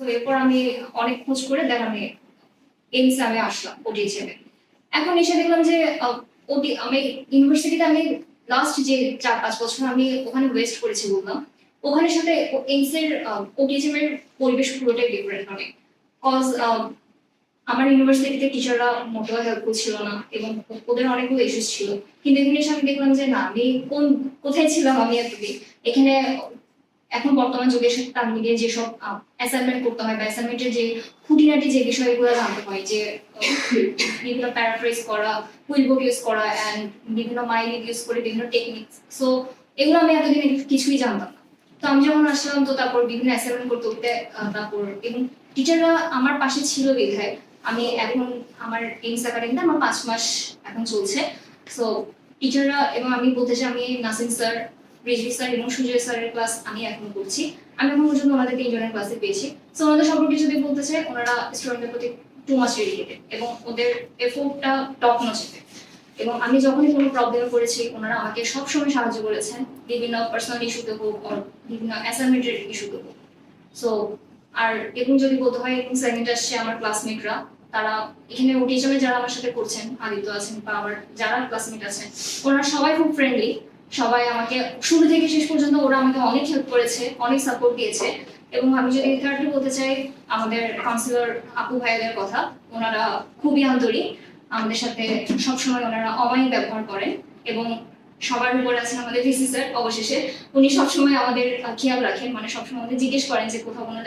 তো এরপর আমি অনেক খোঁজ করে দেন আমি এইমস আমি আসলাম ওটি হিসেবে। এখন এসে দেখলাম যে ওটি আমি ইউনিভার্সিটিতে আমি লাস্ট যে চার পাঁচ বছর আমি ওখানে ওয়েস্ট করেছি বললাম, ওখানের সাথে এইমস এর ওটিএচএম এর পরিবেশ পুরোটাই ডিফারেন্ট অনেক কজ আমার ইউনিভার্সিটিতে টিচাররা মোটেও হেল্পফুল ছিল না এবং ওদের অনেকগুলো ইস্যুস ছিল। কিন্তু এখানে এসে আমি দেখলাম যে, না, আমি কোন, কোথায় ছিলাম আমি এতদিন? এখানে এখন বর্তমান সাথে তাল মিলিয়ে যেসব অ্যাসাইনমেন্ট করতে হয় বা অ্যাসাইনমেন্টের যে খুঁটিনাটি যে বিষয়গুলো জানতে হয়, যে বিভিন্ন প্যারাফ্রেজ করা কুইল ইউজ করা অ্যান্ড বিভিন্ন মাইল ইউজ করে বিভিন্ন টেকনিক সো এগুলো আমি এতদিন কিছুই জানতাম না। তো আমি যখন আসলাম, তো তারপর বিভিন্ন অ্যাসাইনমেন্ট করতে করতে তারপর এবং টিচাররা আমার পাশে ছিল বিধায়। আমি এখন আমার এইমস একাডেমিতে আমার পাঁচ মাস এখন চলছে। সো টিচাররা এবং আমি বলতে চাই, আমি নাসিম স্যার রেজভি স্যার এবং সুজয় স্যারের ক্লাস আমি এখন করছি। আমি এখন পর্যন্ত ওনাদের তিনজনের ক্লাসে পেয়েছি। সো ওনাদের সম্পর্কে যদি বলতে চাই, ওনারা স্টুডেন্টের প্রতি টু মাস ডেডিকেটেড এবং ওদের এফোর্টটা টপ নচেতে এবং আমি যখনই কোনো প্রবলেমে পড়েছি ওনারা আমাকে সবসময় সাহায্য করেছেন, বিভিন্ন পার্সোনাল ইস্যুতে হোক বিভিন্ন অ্যাসাইনমেন্টের ইস্যুতে হোক। সো আর এবং যদি বলতে হয় এবং সেকেন্ড আসছে আমার ক্লাসমেটরা তারা এখানে ওটিজমে যারা আমার সাথে করছেন আদিত্য আছেন বা আমার যারা ক্লাসমেট আছেন, ওনারা সবাই খুব ফ্রেন্ডলি সবাই আমাকে, শুরু থেকে শেষ পর্যন্ত ওরা আমাকে অনেক হেল্প করেছে, অনেক সাপোর্ট দিয়েছে। এবং আমি যদি থার্ডলি বলতে চাই, আমাদের কাউন্সিলর আপু ভাইদের কথা, ওনারা খুবই আন্তরিক। আমাদের সাথে সবসময় ওনারা অমায়িক ব্যবহার করেন এবং সবার উপর আছেন আমাদের ভিসি স্যার অবশেষে। উনি সবসময় আমাদের খেয়াল রাখেন মানে সবসময় আমাদের জিজ্ঞেস করেন যে কোথাও কোনো